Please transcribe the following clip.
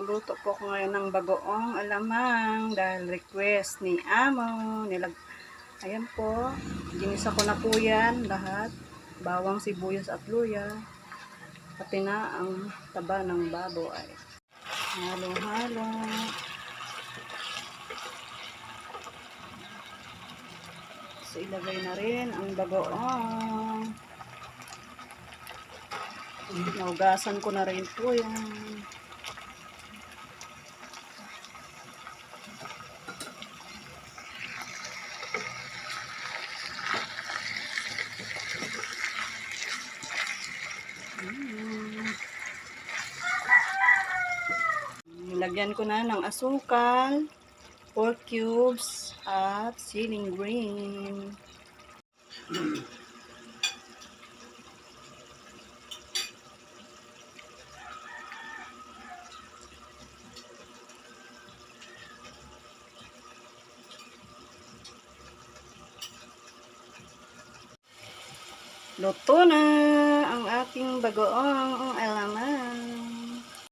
Magluluto po ako ngayon ng bagoong alamang dahil request ni Amo. Nilag Ayan po. Ginisa ko na po yan lahat. Bawang sibuyas at luya. Pati na ang taba ng baboy. Halo-halo. So, ilagay na rin ang bagoong. Naugasan ko na rin po yan. Nilagyan ko na ng asukal, pork cubes, at ceiling green. Luto na ang ating bagoong.